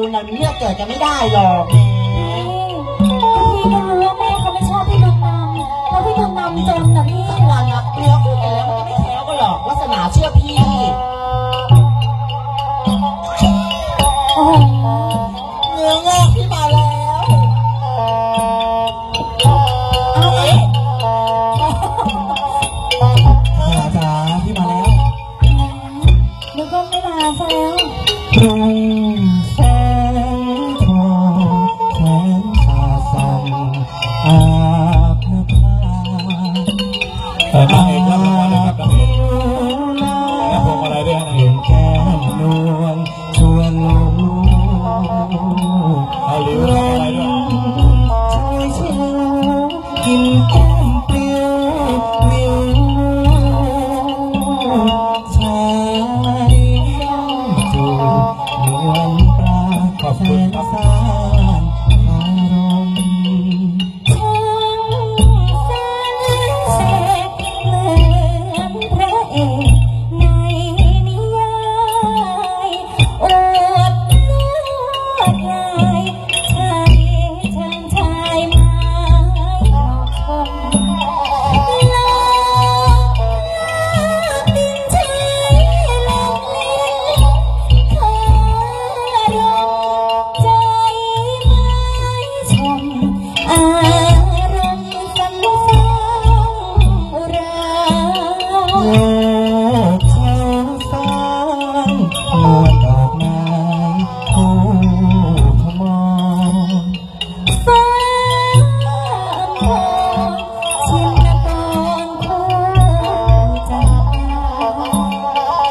ดูเราเลือกเกิดกันไม่ได้หรอกพี่ก็รู้ว่าแม่เขาไม่ชอบพี่ดวงตาพราะพี่ดวงตาจนนะพี่ลังวันอะเลี้วคู่กัแล้วมันไม่แค้วกันหรอกวาสนาเชื่อพี่เนื้อกพี่มาแล้วเอาไอ้จ๋าพี่มาแล้วแล้วก็ไม่มาซะแล้ว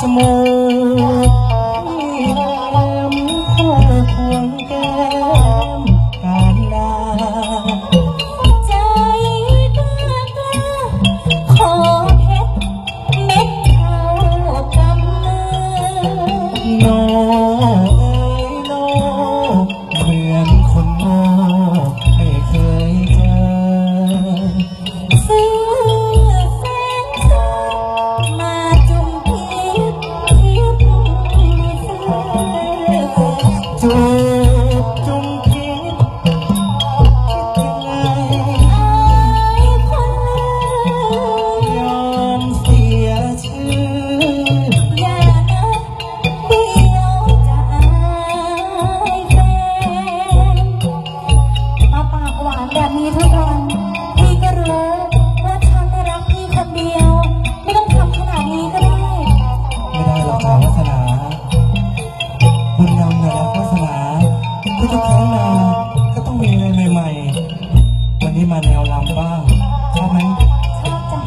mô tum tum มาแนวลำบ้างชอบไหมชอบจ้ะ